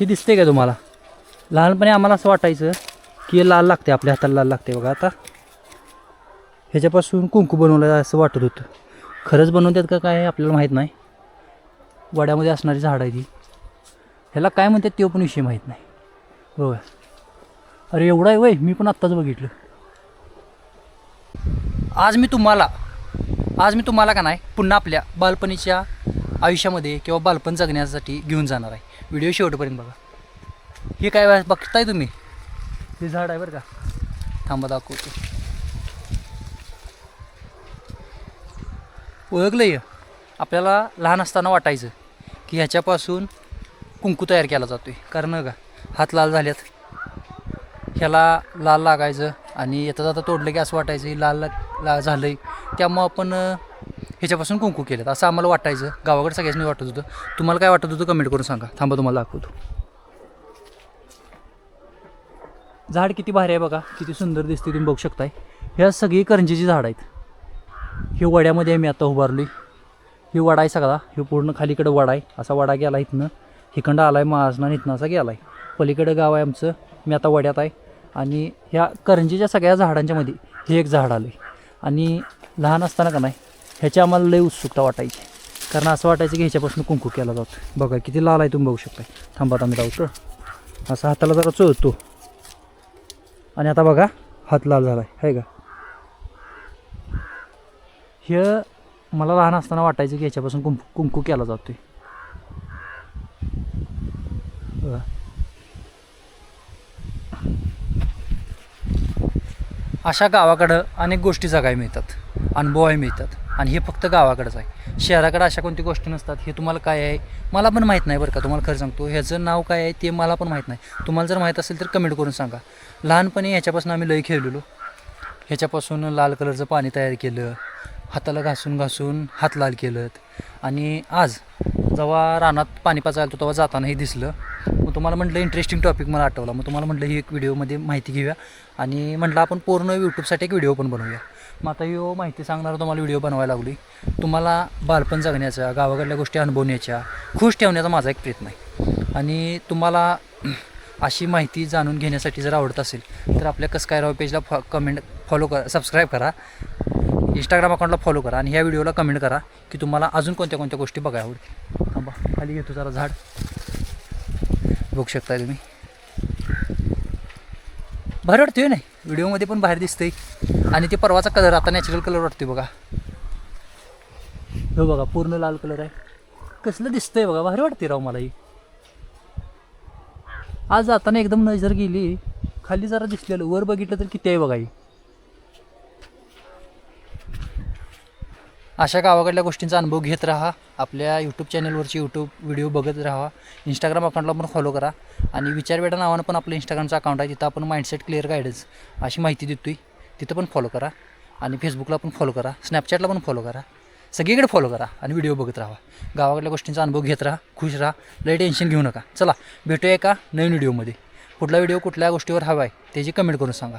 हे दिसते का तुम्हाला? लहानपणी आम्हाला असं वाटायचं की हे लाल लागते आपल्या हाताला लाल लागते बघा. आता ह्याच्यापासून कुंकू बनवलं असं वाटत होतं. खरंच बनवतात का काय आपल्याला माहीत नाही. वड्यामध्ये असणारी झाड आहे ती ह्याला काय म्हणतात ते पण विषय माहीत नाही. बरोबर अरे एवढं आहे वय मी पण आत्ताच बघितलं. आज मी तुम्हाला आज मी तुम्हाला का नाही पुन्हा आपल्या बालपणीच्या आयुष्यामध्ये किंवा बालपण जगण्यासाठी घेऊन जाणार आहे. व्हिडिओ शेवटपर्यंत बघा. हे काय बघ- बघताय तुम्ही? हे झाड आहे बरं का. थांबा दाखवतो. ओळखलं आहे आपल्याला लहान असताना वाटायचं की ह्याच्यापासून कुंकू तयार केला जातो आहे कारण का हात लाल झाल्यात ह्याला लाल लागायचं आणि येता जाता तोडलं की असं वाटायचं लाल ला झालं आहे त्यामुळं आपण ह्याच्यापासून कुंकू केलं असं आम्हाला वाटायचं. गावाकडे सगळ्यांनी वाटत होतं. तुम्हाला काय वाटत होतं कमेंट करून सांगा. थांबा तुम्हाला दाखवतो. झाड किती भारी आहे बघा. किती सुंदर दिसते तुम्ही बघू शकताय. ह्या सगळी करंजीची झाड आहेत. हे वड्यामध्ये मी आता उभारली ही वडा आहे सगळा. हे पूर्ण खालीकडं वडा आहे. असा वडा गेला इथनं. हिकडं आला आहे महाजना इथनं असा गेला आहे पलीकडं गाव आहे आमचं. मी आता वड्यात आहे. आणि ह्या करंजीच्या सगळ्या झाडांच्यामध्ये हे एक झाड आलं आहे आणि लहान असताना का नाही ह्याची आम्हाला लई उत्सुकता वाटायची. कारण असं वाटायचं की ह्याच्यापासून कुंकू केला जातो. बघा किती लाल आहे तुम्ही बघू शकता थांबा आम्ही तर असा हाताला जरा चोळतो. आणि आता बघा हात लाल झाला आहे है का? हे मला लहान असताना वाटायचं की ह्याच्यापासून कुंकू कुंकू केला जातो बघा. अशा गावाकडं अनेक गोष्टी जगाय मिळतात. अनुभवाय मिळतात. आणि हे फक्त गावाकडंच आहे. शहराकडं अशा कोणती गोष्टी नसतात. हे तुम्हाला काय आहे? मला पण माहीत नाही बरं का तुम्हाला खरं सांगतो. ह्याचं नाव काय आहे ते मला पण माहीत नाही. तुम्हाला जर माहीत असेल तर कमेंट करून सांगा. लहानपणी ह्याच्यापासून आम्ही लई खेळलेलो. ह्याच्यापासून लाल कलरचं पाणी तयार केलं. हाताला घासून घासून हात लाल केलं आणि आज जेव्हा रानात पाणी पाचायला तेव्हा जाताना हे दिसलं. मग तुम्हाला म्हटलं इंटरेस्टिंग टॉपिक मला आठवला. मग तुम्हाला म्हटलं ही एक व्हिडिओमध्ये माहिती घेऊया. आणि म्हटलं आपण पूर्ण यूट्यूबसाठी एक व्हिडिओ पण बनवूया. मग आता ही हो माहिती सांगणार तुम्हाला व्हिडिओ बनवायला लागली तुम्हाला बालपण जगण्याचा गावाकडल्या गोष्टी अनुभवण्याच्या खुश ठेवण्याचा माझा एक प्रयत्न आहे. आणि तुम्हाला अशी माहिती जाणून घेण्यासाठी जर आवडत असेल तर आपल्या कस काय राव पेजला फॉ कमेंट फॉलो करा सबस्क्राईब करा. इंस्टाग्राम अकाउंटला फॉलो करा आणि ह्या व्हिडिओला कमेंट करा की तुम्हाला अजून कोणत्या कोणत्या गोष्टी बघायला आवडतील थांबा खाली घेतो जरा झाड. बघू शकताय तुम्ही. भारी वाटतोय नाही? व्हिडिओमध्ये पण बाहेर दिसतंय. आणि ते परवाचा कलर आता नॅचरल कलर वाटतोय बघा. हो बघा पूर्ण लाल कलर आहे. कसलं दिसतंय बघा भारी वाटते राव मला ही आज जाताना एकदम नजर गेली. खाली जरा दिसलेलं वर बघितलं तर किती आहे बघा ही. अशा गावाकडल्या गोष्टींचा अनुभव घेत राहा. आपल्या यूट्यूब चॅनलवरची यूट्यूब व्हिडिओ बघत राहा. इंस्टाग्राम अकाउंटला पण फॉलो करा. आणि विचारवेडा नावानं पण आपलं इंस्टाग्रामचं अकाउंट आहे तिथं आपण माइंडसेट क्लिअर गायडन्स अशी माहिती देतोय. तिथं पण फॉलो करा. आणि फेसबुकला पण फॉलो करा. स्नॅपचॅटला पण फॉलो करा. सगळीकडे फॉलो करा आणि व्हिडिओ बघत राहा. गावाकडल्या गोष्टींचा अनुभव घेत राहा. खुश राहा. लय टेन्शन घेऊ नका. चला भेटूया एका नवीन व्हिडिओमध्ये कुठला व्हिडिओ कुठल्या गोष्टीवर हवा आहे त्याची कमेंट करून सांगा.